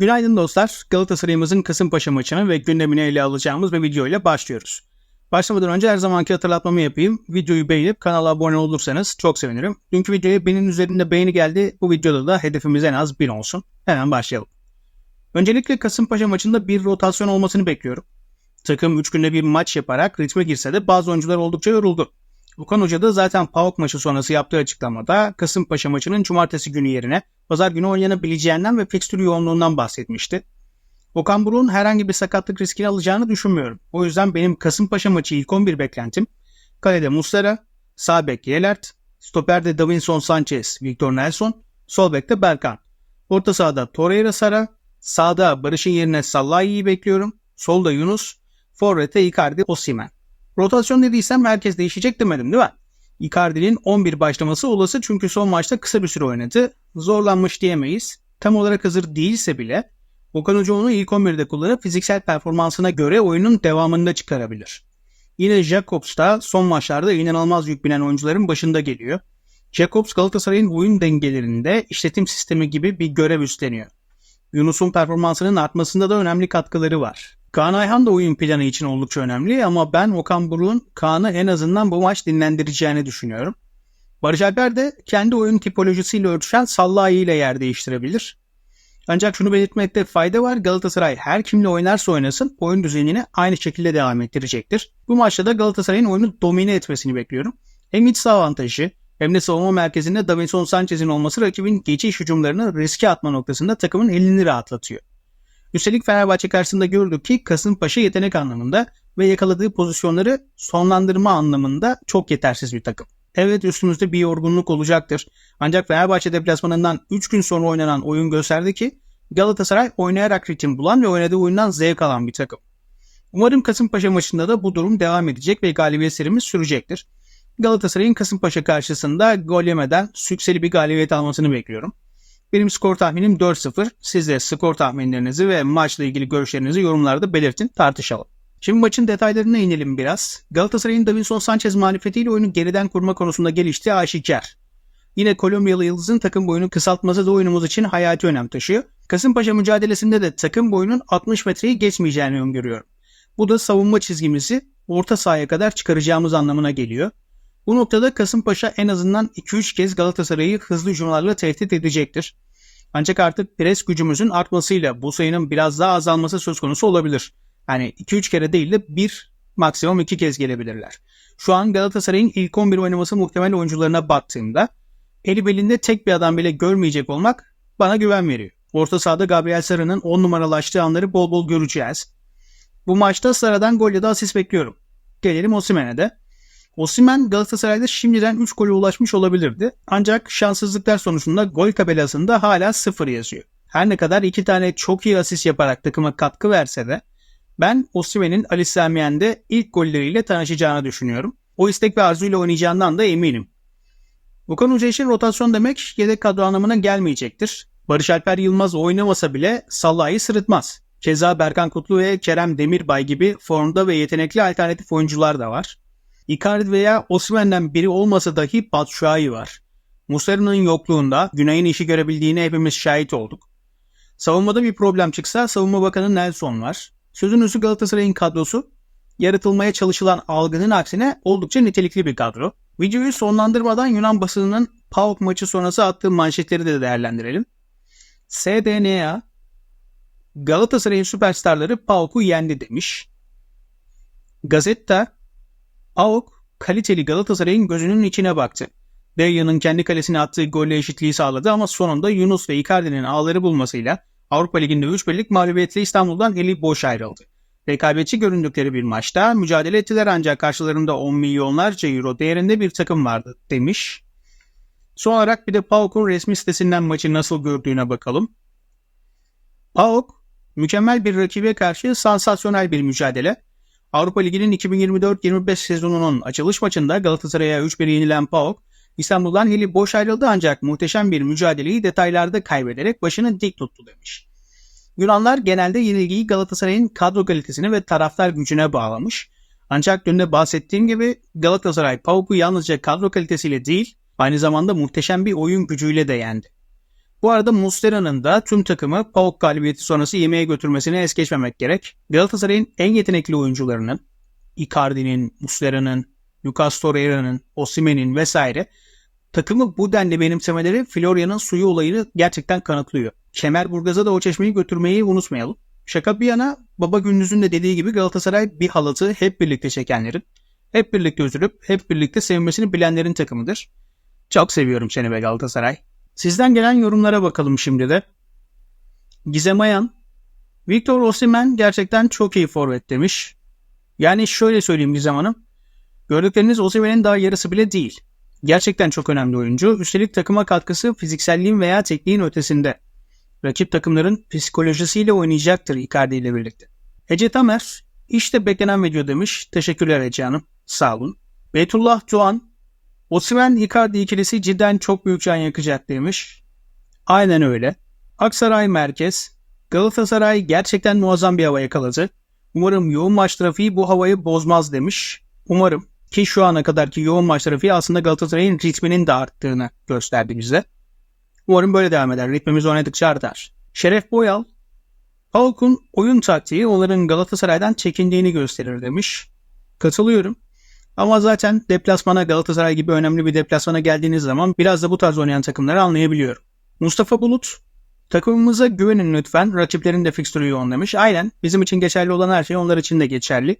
Günaydın dostlar. Galatasaray'ımızın Kasımpaşa maçını ve gündemini ele alacağımız bir video ile başlıyoruz. Başlamadan önce her zamanki hatırlatmamı yapayım. Videoyu beğenip kanala abone olursanız çok sevinirim. Dünkü videoya benim üzerinde beğeni geldi. Bu videoda da hedefimiz en az 1000 olsun. Hemen başlayalım. Öncelikle Kasımpaşa maçında bir rotasyon olmasını bekliyorum. Takım 3 günde bir maç yaparak ritme girse de bazı oyuncular oldukça yoruldu. Okan Hoca da zaten PAOK maçı sonrası yaptığı açıklamada Kasımpaşa maçının cumartesi günü yerine pazar günü oynanabileceğinden ve fikstür yoğunluğundan bahsetmişti. Okan Buruk'un herhangi bir sakatlık riskini alacağını düşünmüyorum. O yüzden benim Kasımpaşa maçı ilk 11 beklentim kalede Muslera, sağ bek Yelert, stoperde Davinson Sanchez, Victor Nelson, sol bekte Berkan. Orta sahada Torreira Sara, sağda Barış'ın yerine Sallai'yi bekliyorum, solda Yunus, forvete Icardi Osimen. Rotasyon dediysem herkes değişecek demedim değil mi? Icardi'nin 11 başlaması olası çünkü son maçta kısa bir süre oynadı. Zorlanmış diyemeyiz. Tam olarak hazır değilse bile Okan Hoca onu ilk 11'de kullanıp fiziksel performansına göre oyunun devamında çıkarabilir. Yine Jacobs da son maçlarda inanılmaz yük binen oyuncuların başında geliyor. Jacobs Galatasaray'ın oyun dengelerinde işletim sistemi gibi bir görev üstleniyor. Yunus'un performansının artmasında da önemli katkıları var. Kaan Ayhan da oyun planı için oldukça önemli ama ben Okan Buruk'un Kaan'ı en azından bu maç dinlendireceğini düşünüyorum. Barış Alper de kendi oyun tipolojisiyle örtüşen Sallahi ile yer değiştirebilir. Ancak şunu belirtmekte fayda var. Galatasaray her kimle oynarsa oynasın oyun düzenini aynı şekilde devam ettirecektir. Bu maçta da Galatasaray'ın oyunu domine etmesini bekliyorum. Hem iç saha avantajı hem de savunma merkezinde Davinson Sanchez'in olması rakibin geçiş hücumlarını riske atma noktasında takımın elini rahatlatıyor. Üstelik Fenerbahçe karşısında gördük ki Kasımpaşa yetenek anlamında ve yakaladığı pozisyonları sonlandırma anlamında çok yetersiz bir takım. Evet üstümüzde bir yorgunluk olacaktır. Ancak Fenerbahçe deplasmanından 3 gün sonra oynanan oyun gösterdi ki Galatasaray oynayarak ritim bulan ve oynadığı oyundan zevk alan bir takım. Umarım Kasımpaşa maçında da bu durum devam edecek ve galibiyet serimiz sürecektir. Galatasaray'ın Kasımpaşa karşısında gol yemeden sükseli bir galibiyet almasını bekliyorum. Benim skor tahminim 4-0. Siz de skor tahminlerinizi ve maçla ilgili görüşlerinizi yorumlarda belirtin tartışalım. Şimdi maçın detaylarına inelim biraz. Galatasaray'ın Davinson Sanchez marifetiyle oyunu geriden kurma konusunda geliştiği aşikar. Yine Kolombiyalı Yıldız'ın takım boyunu kısaltması da oyunumuz için hayati önem taşıyor. Kasımpaşa mücadelesinde de takım boyunun 60 metreyi geçmeyeceğini öngörüyorum. Bu da savunma çizgimizi orta sahaya kadar çıkaracağımız anlamına geliyor. Bu noktada Kasımpaşa en azından 2-3 kez Galatasaray'ı hızlı hücumlarla tehdit edecektir. Ancak artık pres gücümüzün artmasıyla bu sayının biraz daha azalması söz konusu olabilir. Yani 2-3 kere değil de 1 maksimum 2 kez gelebilirler. Şu an Galatasaray'ın ilk 11 oynaması muhtemel oyuncularına baktığımda eli belinde tek bir adam bile görmeyecek olmak bana güven veriyor. Orta sahada Gabriel Sarı'nın 10 numaralaştığı anları bol bol göreceğiz. Bu maçta sıradan gol ya da asist bekliyorum. Gelelim Osimhen'e de. Osimhen Galatasaray'da şimdiden 3 gole ulaşmış olabilirdi. Ancak şanssızlıklar sonucunda gol tabelasında hala 0 yazıyor. Her ne kadar 2 tane çok iyi asist yaparak takıma katkı verse de ben Osimhen'in Ali Samiyen'de ilk golleriyle tanışacağını düşünüyorum. O istek ve arzuyla oynayacağından da eminim. Okan Hoca için rotasyon demek yedek kadro anlamına gelmeyecektir. Barış Alper Yılmaz oynamasa bile Salah'ı sırıtmaz. Keza Berkan Kutlu ve Kerem Demirbay gibi formda ve yetenekli alternatif oyuncular da var. Icardi veya Osimhen'den biri olmasa dahi Batshuayi var. Muslera'nın yokluğunda Güney'in işi görebildiğine hepimiz şahit olduk. Savunmada bir problem çıksa savunma bakanı Nelson var. Sözün üstü Galatasaray'ın kadrosu yaratılmaya çalışılan algının aksine oldukça nitelikli bir kadro. Videoyu sonlandırmadan Yunan basınının PAOK maçı sonrası attığı manşetleri de değerlendirelim. SDNA Galatasaray'ın süperstarları PAOK'u yendi demiş. Gazetta AOK kaliteli Galatasaray'ın gözünün içine baktı. Derya'nın kendi kalesine attığı golle eşitliği sağladı ama sonunda Yunus ve Icardi'nin ağları bulmasıyla Avrupa Ligi'nde 3 birlik mağlubiyetle İstanbul'dan eli boş ayrıldı. Rekabetçi göründükleri bir maçta mücadele ettiler ancak karşılarında 10 milyonlarca euro değerinde bir takım vardı demiş. Son olarak bir de PAOK'un resmi sitesinden maçı nasıl gördüğüne bakalım. PAOK, mükemmel bir rakibe karşı sansasyonel bir mücadele. Avrupa Ligi'nin 2024-25 sezonunun açılış maçında Galatasaray'a 3-1 yenilen PAOK, İstanbul'dan heli boş ayrıldı ancak muhteşem bir mücadeleyi detaylarda kaybederek başını dik tuttu demiş. Yunanlar genelde yenilgiyi Galatasaray'ın kadro kalitesine ve taraftar gücüne bağlamış. Ancak dün de bahsettiğim gibi Galatasaray PAOK'u yalnızca kadro kalitesiyle değil, aynı zamanda muhteşem bir oyun gücüyle de yendi. Bu arada Muslera'nın da tüm takımı PAOK galibiyeti sonrası yemeğe götürmesini es geçmemek gerek. Galatasaray'ın en yetenekli oyuncularının, Icardi'nin, Muslera'nın, Lucas Torreira'nın, Osimhen'in vesaire takımı bu denli benimsemeleri Florya'nın suyu olayını gerçekten kanıtlıyor. Kemerburgaz'a da o çeşmeyi götürmeyi unutmayalım. Şaka bir yana Baba Gündüz'ün de dediği gibi Galatasaray bir halatı hep birlikte çekenlerin, hep birlikte üzülüp hep birlikte sevmesini bilenlerin takımıdır. Çok seviyorum seni be Galatasaray. Sizden gelen yorumlara bakalım şimdi de. Gizem Ayan, Victor Osimhen gerçekten çok iyi forvet demiş. Yani şöyle söyleyeyim Gizem Hanım. Gördükleriniz Osimhen'in daha yarısı bile değil. Gerçekten çok önemli oyuncu. Üstelik takıma katkısı fizikselliğin veya tekniğin ötesinde. Rakip takımların psikolojisiyle oynayacaktır Icardi ile birlikte. Ece Tamer, işte beklenen video demiş. Teşekkürler Ece Hanım. Sağ olun. Beytullah Doğan, Osimhen Icardi ikilisi cidden çok büyük can yakacak demiş. Aynen öyle. Aksaray merkez. Galatasaray gerçekten muazzam bir hava yakaladı. Umarım yoğun maç trafiği bu havayı bozmaz demiş. Umarım ki şu ana kadarki yoğun maç trafiği aslında Galatasaray'ın ritminin de arttığını gösterdi bize. Umarım böyle devam eder. Ritmimiz oynadıkça artar. Şeref Boyal, Halk'un oyun taktiği onların Galatasaray'dan çekindiğini gösterir demiş. Katılıyorum. Ama zaten deplasmana Galatasaray gibi önemli bir deplasmana geldiğiniz zaman biraz da bu tarz oynayan takımları anlayabiliyorum. Mustafa Bulut, takımımıza güvenin lütfen rakiplerin de fikstürü yoğun demiş. Aynen bizim için geçerli olan her şey onlar için de geçerli.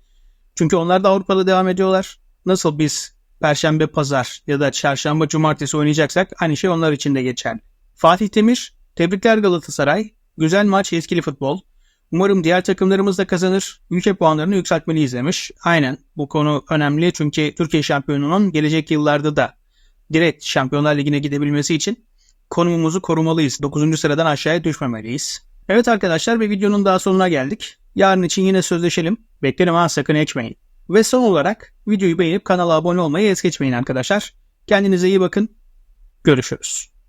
Çünkü onlar da Avrupa'da devam ediyorlar. Nasıl biz Perşembe, Pazar ya da Çarşamba, Cumartesi oynayacaksak aynı şey onlar için de geçerli. Fatih Temir, tebrikler Galatasaray. Güzel maç, etkili futbol. Umarım diğer takımlarımız da kazanır. Ülke puanlarını yükseltmeliyiz demiş. Aynen bu konu önemli çünkü Türkiye şampiyonunun gelecek yıllarda da direkt Şampiyonlar Ligi'ne gidebilmesi için konumumuzu korumalıyız. 9. sıradan aşağıya düşmemeliyiz. Evet arkadaşlar bir videonun daha sonuna geldik. Yarın için yine sözleşelim. Beklerim ha sakın ekmeyin. Ve son olarak videoyu beğenip kanala abone olmayı es geçmeyin arkadaşlar. Kendinize iyi bakın. Görüşürüz.